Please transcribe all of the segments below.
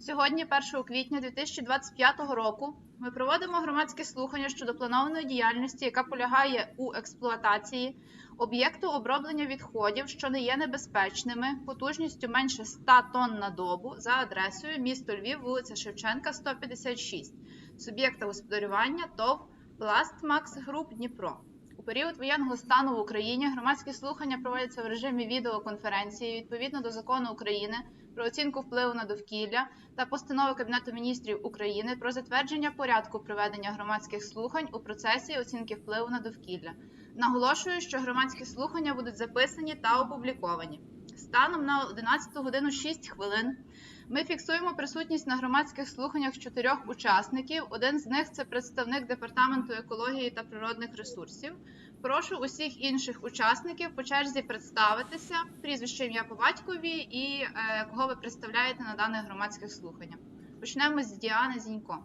Сьогодні, 1 квітня 2025 року, ми проводимо громадське слухання щодо планованої діяльності, яка полягає у експлуатації об'єкту оброблення відходів, що не є небезпечними, потужністю менше 100 тонн на добу за адресою місто Львів, вулиця Шевченка, 156, суб'єкта господарювання ТОВ Пластмакс Груп Дніпро. У період воєнного стану в Україні громадські слухання проводяться в режимі відеоконференції відповідно до закону України про оцінку впливу на довкілля та постанови Кабінету міністрів України про затвердження порядку проведення громадських слухань у процесі оцінки впливу на довкілля. Наголошую, що громадські слухання будуть записані та опубліковані. Станом на 11 годину 6 хвилин ми фіксуємо присутність на громадських слуханнях чотирьох учасників. Один з них це представник департаменту екології та природних ресурсів. Прошу усіх інших учасників по черзі представитися, прізвище ім'я по батькові і е, кого ви представляєте на даних громадських слуханнях. Почнемо з Діани Зінько.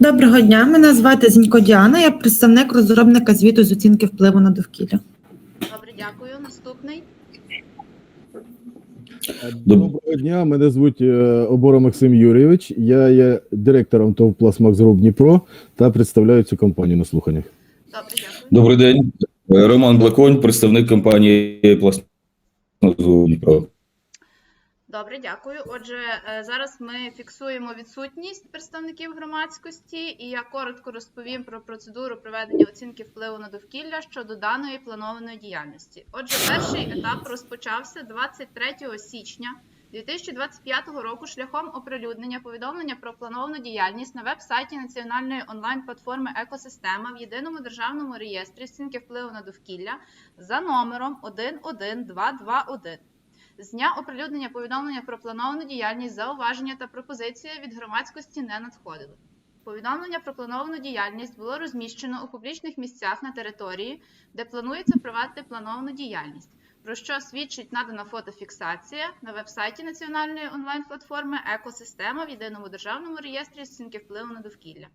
Доброго дня, мене звати Зінько Діана, я представник розробника звіту з оцінки впливу на довкілля. Добре, дякую. Наступний. Доброго дня, мене звуть е, Обора Максим Юрійович. Я є директором ТОВ «Пластмакс Груп Дніпро та представляю цю компанію на слуханнях. Добре, дякую. Добрий день. Роман Блаконь, представник компанії Пластмазу Дніпро. Добре, дякую. Отже, е, зараз ми фіксуємо відсутність представників громадськості, і я коротко розповім про процедуру проведення оцінки впливу на довкілля щодо даної планованої діяльності. Отже, перший етап розпочався 23 січня 2025 року шляхом оприлюднення повідомлення про плановану діяльність на веб-сайті національної онлайн-платформи Екосистема в єдиному державному реєстрі оцінки впливу на довкілля за номером 11221. З дня оприлюднення повідомлення про плановану діяльність, зауваження та пропозиції від громадськості не надходили. Повідомлення про плановану діяльність було розміщено у публічних місцях на території, де планується провадити плановану діяльність, про що свідчить надана фотофіксація на веб-сайті національної онлайн-платформи Екосистема в єдиному державному реєстрі оцінки впливу на довкілля.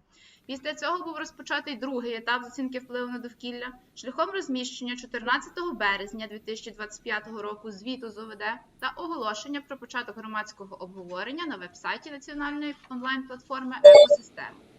Після цього був розпочатий другий етап оцінки впливу на довкілля шляхом розміщення 14 березня 2025 року звіту з ОВД та оголошення про початок громадського обговорення на веб-сайті національної онлайн-платформи Екосистема.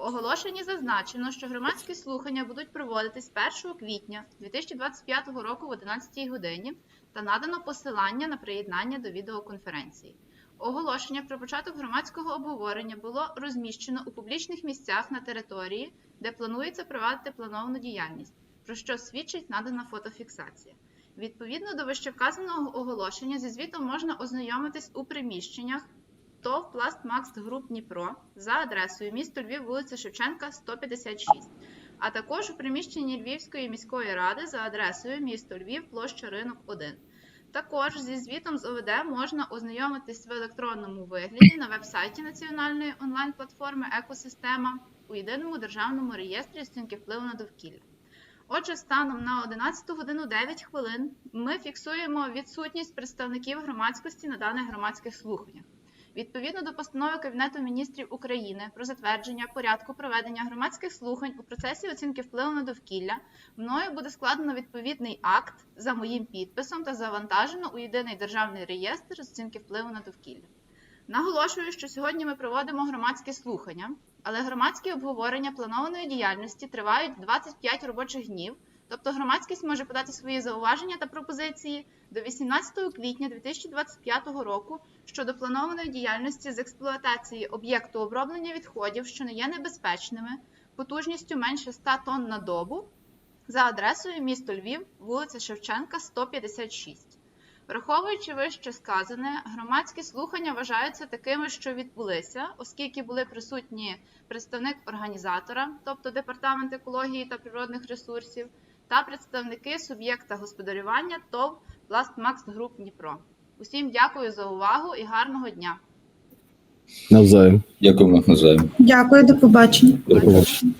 Оголошенні зазначено, що громадські слухання будуть проводитись 1 квітня 2025 року в 11 годині та надано посилання на приєднання до відеоконференції. Оголошення про початок громадського обговорення було розміщено у публічних місцях на території, де планується провадити плановану діяльність, про що свідчить надана фотофіксація. Відповідно до вищевказаного оголошення, зі звітом можна ознайомитись у приміщеннях ТОВ «Пластмакс Груп Дніпро за адресою місто Львів, вулиця Шевченка, 156, а також у приміщенні Львівської міської ради за адресою місто Львів, площа Ринок 1. Також зі звітом з ОВД можна ознайомитись в електронному вигляді на веб-сайті національної онлайн-платформи Екосистема у єдиному державному реєстрі оцінки впливу на довкілля. Отже, станом на 11 годину 9 хвилин ми фіксуємо відсутність представників громадськості на даних громадських слуханнях. Відповідно до постанови Кабінету міністрів України про затвердження порядку проведення громадських слухань у процесі оцінки впливу на довкілля, мною буде складено відповідний акт за моїм підписом та завантажено у єдиний державний реєстр з оцінки впливу на довкілля. Наголошую, що сьогодні ми проводимо громадські слухання, але громадські обговорення планованої діяльності тривають 25 робочих днів. Тобто громадськість може подати свої зауваження та пропозиції до 18 квітня 2025 року щодо планованої діяльності з експлуатації об'єкту оброблення відходів, що не є небезпечними, потужністю менше 100 тонн на добу за адресою місто Львів, вулиця Шевченка, 156. Враховуючи вище сказане, громадські слухання вважаються такими, що відбулися, оскільки були присутні представник організатора, тобто Департамент екології та природних ресурсів, та представники суб'єкта господарювання ТОВ Пластмакс Груп Дніпро. Усім дякую за увагу і гарного дня! Навзаєм. Дякуємо навзаєм. Дякую, до побачення. До побачення.